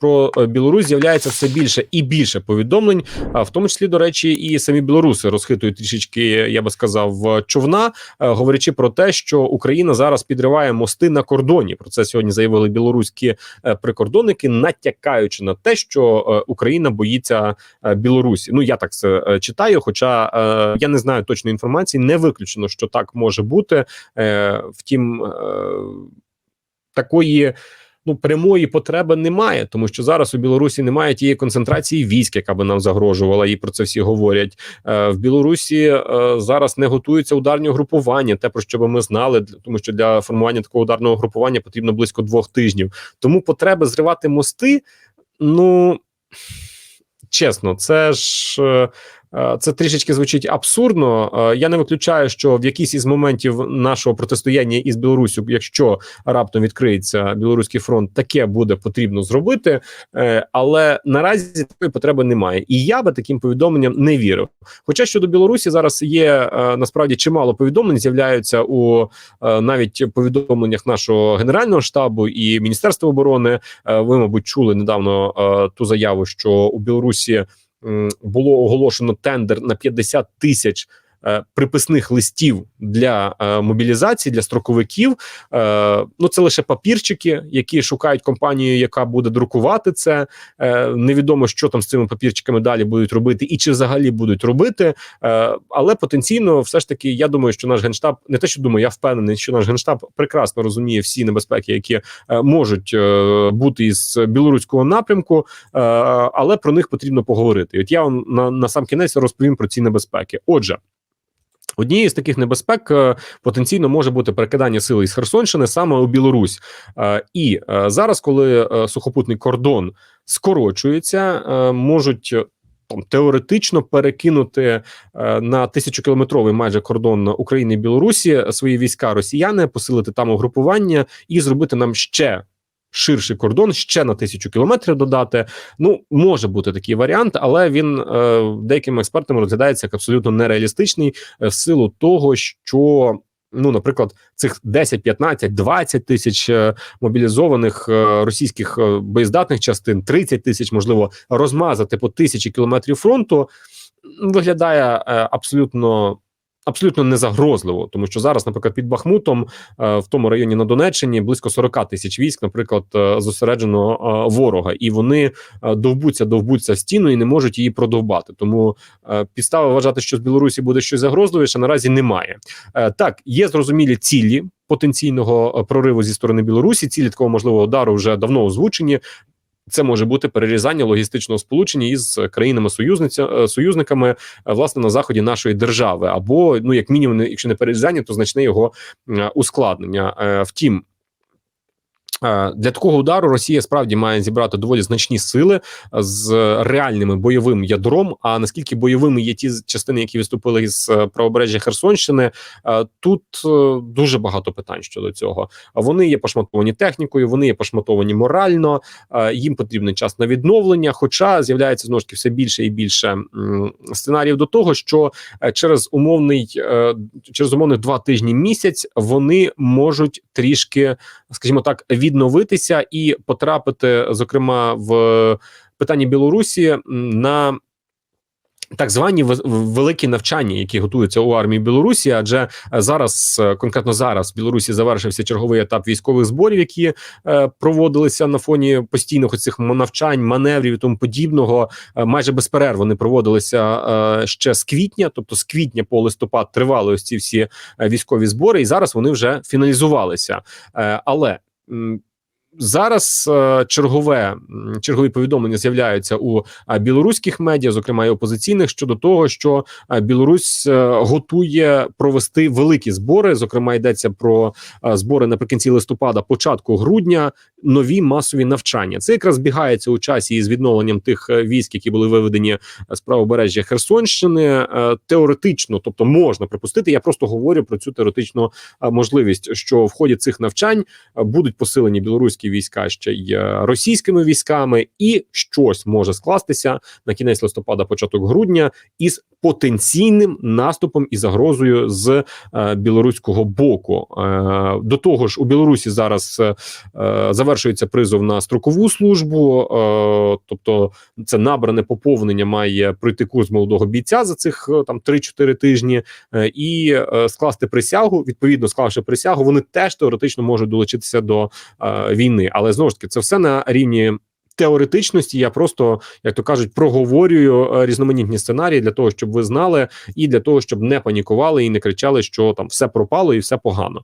про е, Білорусь з'являється все більше і більше повідомлень, а в тому числі до речі, і самі білоруси розхитують трішечки, я би сказав, човна, е, говорячи про те, що Україна зараз підриває мости на кордоні. Про це сьогодні заявили білоруські е, прикордонники, натякаючи на те, що Україна боїться Білорусі. Ну я так це читаю. Хоча я не знаю точної інформації, не виключено, що так може бути. Втім, такої. Ну, прямої потреби немає, тому що зараз у Білорусі немає тієї концентрації військ, яка би нам загрожувала, і про це всі говорять. Е, в Білорусі е, зараз не готуються ударні групування, те про що би ми знали, тому що для формування такого ударного групування потрібно близько двох тижнів. Тому потреби зривати мости. Ну чесно, це ж. Е, Це трішечки звучить абсурдно. Е, Я не виключаю, що в якийсь із моментів нашого протистояння із Білоруссю, якщо раптом відкриється білоруський фронт, таке буде потрібно зробити. Е, Але наразі такої потреби немає. І я би таким повідомленням не вірив. Хоча щодо Білорусі зараз є насправді чимало повідомлень, з'являються у навіть повідомленнях нашого генерального штабу і Міністерства оборони. Ви, мабуть, чули недавно ту заяву, що у Білорусі було оголошено тендер на 50 тисяч. Е, Приписних листів для е, мобілізації для строковиків. Е, ну це лише папірчики, які шукають компанію, яка буде друкувати це. Невідомо, що там з цими папірчиками далі будуть робити, і чи взагалі будуть робити. Але потенційно, все ж таки, я думаю, що наш генштаб не те, що думаю, я впевнений, що наш генштаб прекрасно розуміє всі небезпеки, які можуть бути із білоруського напрямку, але про них потрібно поговорити. І От я вам на, на сам кінець розповім про ці небезпеки. Отже. Однією з таких небезпек е, потенційно може бути перекидання сили із Херсонщини саме у Білорусь. Е, І е, зараз, коли сухопутний кордон скорочується, можуть там теоретично перекинути на тисячокілометровий майже кордон України і Білорусі свої війська росіяни, посилити там угрупування і зробити нам ще. Ширший кордон ще на тисячу кілометрів додати. Ну може бути такий варіант, але він е, деякими експертами розглядається як абсолютно нереалістичний е, в силу того, що ну, наприклад, цих 10, 15, 20 тисяч е, мобілізованих е, російських боєздатних частин, 30 тисяч, можливо, розмазати по тисячі кілометрів фронту, виглядає е, абсолютно. Абсолютно незагрозливо, тому що зараз, наприклад, під Бахмутом е, в тому районі на Донеччині близько 40 тисяч військ, наприклад, е, зосереджено е, ворога, і вони довбуться, довбуться в стіну і не можуть її продовбати. Тому підстави вважати, що з Білорусі буде щось загрозливіше, наразі немає. Так, є зрозумілі цілі потенційного прориву зі сторони Білорусі. Цілі такого можливого удару вже давно озвучені. Це може бути перерізання логістичного сполучення із країнами е, союзниками е, власне на заході нашої держави, або ну як мінімум, якщо не перерізання, то значне його ускладнення. Е, Втім. Е, Для такого удару Росія справді має зібрати доволі значні сили з реальними бойовим ядром. А наскільки бойовими є ті частини, які виступили із е, правобережжя Херсонщини, е, тут е, дуже багато питань щодо цього. Вони є пошматовані технікою, вони є пошматовані морально. е, Їм потрібен час на відновлення. Хоча з'являється знову ж таки все більше і більше сценаріїв до того, що е, через умовний е, через умовних два тижні місяць вони можуть трішки, скажімо так, відновитися і потрапити, зокрема, в питанні Білорусі на. Так звані великі навчання, які готуються у армії Білорусі, адже е, зараз е, конкретно зараз в Білорусі завершився черговий етап військових зборів, які е, проводилися на фоні постійних оцих м- навчань, маневрів і тому подібного. Майже без перерв вони проводилися ще з квітня, тобто з квітня по листопад тривали ось ці всі військові збори, і зараз вони вже фіналізувалися. Але mh, Зараз е, чергове чергові повідомлення з'являються у білоруських медіа, зокрема і опозиційних, щодо того, що Білорусь е, готує провести великі збори. Зокрема, йдеться про збори наприкінці листопада, початку грудня, нові масові навчання. Це якраз збігається у часі із відновленням тих е, військ, які були виведені е, з правобережжя Херсонщини. Е, Теоретично, тобто можна припустити. Я просто говорю про цю теоретичну е, можливість, що в ході цих навчань е, будуть посилені білоруські білоруські війська ще й е, російськими військами, і щось може скластися на кінець листопада, початок грудня із потенційним наступом і загрозою з е, білоруського боку. Е, до того ж, у Білорусі зараз е, завершується призов на строкову службу, е, тобто це набране поповнення має пройти курс молодого бійця за цих е, там 3-4 тижні, е, і е, скласти присягу. Відповідно, склавши присягу, вони теж теоретично можуть долучитися до е, війни. Але знову ж таки, це все на рівні. Теоретичності я просто, як то кажуть, проговорюю е, різноманітні сценарії для того, щоб ви знали, і для того, щоб не панікували і не кричали, що там все пропало і все погано.